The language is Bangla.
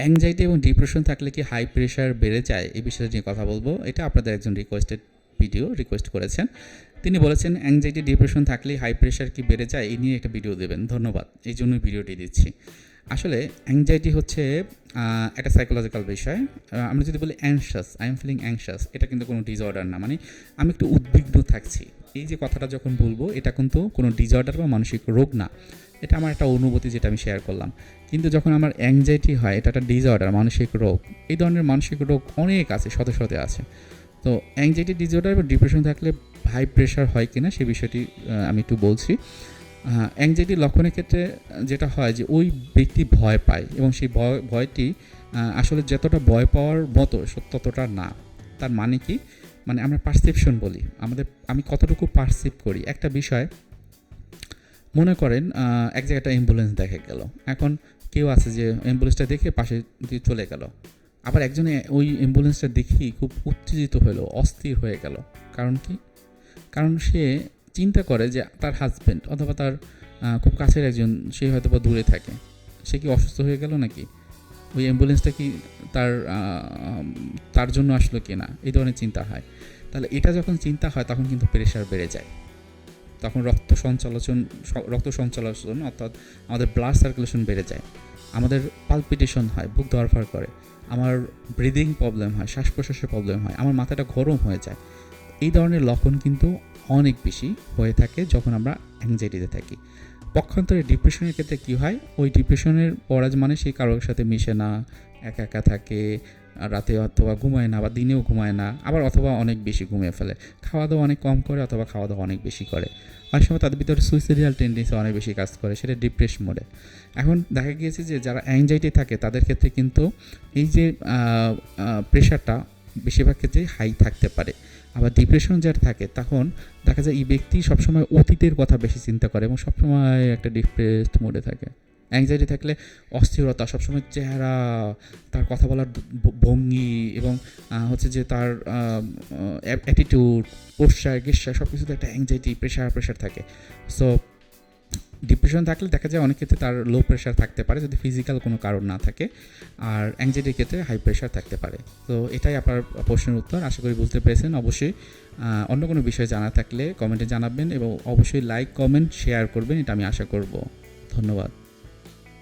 অ্যাংজাইটি এবং ডিপ্রেশন থাকলে কি হাই প্রেশার বেড়ে যায়? এই বিষয়টা নিয়ে কথা বলব। এটা আপনাদের একজন রিকোয়েস্টেড ভিডিও রিকোয়েস্ট করেছেন। তিনি বলেছেন অ্যাংজাইটি ডিপ্রেশন থাকলে হাই প্রেশার কি বেড়ে যায়? এই নিয়ে একটা ভিডিও দেবেন। ধন্যবাদ। এই জন্যই ভিডিওটি দিচ্ছি। আসলে অ্যাংজাইটি হচ্ছে একটা সাইকোলজিক্যাল বিষয়। আমরা যদি বলি anxious I am feeling anxious এটা কিন্তু কোনো ডিসঅর্ডার না। মানে আমি একটু উদ্বিগ্ন থাকছি। এই যে কথাটা যখন বলব, এটা কিন্তু কোনো ডিসঅর্ডার বা মানসিক রোগ না। এটা আমার একটা অনুভূতি যেটা আমি শেয়ার করলাম। কিন্তু যখন আমার অ্যাংজাইটি হয়, এটা একটা ডিসঅর্ডার মানসিক রোগ, এই ধরনের মানসিক রোগ অনেক আছে, শত শতে আছে। তো অ্যাংজাইটি ডিসঅর্ডার বা ডিপ্রেশন থাকলে হাই প্রেশার হয় কিনা সে বিষয়টি আমি একটু বলছি। অ্যাংজাইটি লক্ষণের ক্ষেত্রে যেটা হয় যে ওই ব্যক্তি ভয় পায় এবং সেই ভয়, ভয়টি আসলে যতটা ভয় পাওয়ার মতো ততটা না। তার মানে কি? মানে আমরা পারসেপশন বলি। আমাদের, আমি কতটুকু পারসিভ করি? একটা বিষয় মনে করেন এক জায়গাটা অ্যাম্বুলেন্স দেখা গেল। এখন কেউ আছে যে অ্যাম্বুলেন্সটা দেখে পাশে দিয়ে চলে গেল। আবার একজনে ওই অ্যাম্বুলেন্সটা দেখেই খুব উত্তেজিত হলো, অস্থির হয়ে গেল। কারণ কি? কারণ সে চিন্তা করে যে তার হাজব্যান্ড অথবা তার খুব কাছের একজন, সে হয়তো বা দূরে থাকে। সে কি অসুস্থ হয়ে গেল নাকি? ওই অ্যাম্বুলেন্সটা কি তার তার জন্য আসলো কি না এই ধরনের চিন্তা হয়। তাহলে এটা যখন চিন্তা হয়, তখন কিন্তু প্রেশার বেড়ে যায়। তখন রক্ত সঞ্চালন রক্ত সঞ্চালন অর্থাৎ আমাদের ব্লাড সার্কুলেশন বেড়ে যায়। আমাদের পালপিটেশন হয়, বুক দরফার করে। আমার ব্রিদিং প্রবলেম হয় শ্বাস প্রশ্বাসের প্রবলেম হয়, আমার মাথাটা গরম হয়ে যায়। এই ধরনের লক্ষণ কিন্তু অনেক বেশি হয়ে থাকে যখন আমরা অ্যাংজাইটিতে থাকি। পক্ষান্তরে ডিপ্রেশনের ক্ষেত্রে কী হয়? ওই ডিপ্রেশনের পরাজ মানে সেই কারোর সাথে মিশে না, একা একা থাকে রাতে অথবা ঘুমায় না বা দিনেও ঘুমায় না, আবার অথবা অনেক বেশি ঘুমিয়ে ফেলে। খাওয়া দাওয়া অনেক কম করে অথবা খাওয়া দাওয়া অনেক বেশি করে। অনেক সময় তাদের ভিতরে সুইসাইডাল টেন্ডেন্সি অনেক বেশি কাজ করে, সেটা ডিপ্রেস মোডে এখন দেখা গিয়েছে যে, যারা অ্যাংজাইটি থাকে, তাদের ক্ষেত্রে কিন্তু এই যে প্রেশারটা বেশিরভাগ ক্ষেত্রে হাই থাকতে পারে। আবার ডিপ্রেশন যার থাকে, তখন দেখা যায় এই ব্যক্তি সবসময় অতীতের কথা বেশি চিন্তা করে এবং সবসময় একটা ডিপ্রেসড মোডে থাকে। অ্যাংজাইটি থাকলে অস্থিরতা, সবসময় চেহারা, তার কথা বলার ভঙ্গি এবং হচ্ছে যে তার অ্যাটিটিউড পোস্টার গেস্টার সব কিছুতে একটা অ্যাংজাইটি প্রেশার প্রেশার থাকে। সো ডিপ্রেশন থাকলে দেখা যায় অনেক ক্ষেত্রে তার লো প্রেশার থাকতে পারে যদি ফিজিক্যাল কোনো কারণ না থাকে। আর অ্যাংজাইটির ক্ষেত্রে হাই প্রেশার থাকতে পারে। তো এটাই আপনার প্রশ্নের উত্তর। আশা করি বুঝতে পেরেছেন। অবশ্যই অন্য কোনো বিষয় জানা থাকলে কমেন্টে জানাবেন এবং অবশ্যই লাইক কমেন্ট শেয়ার করবেন। এটা আমি আশা করব। ধন্যবাদ।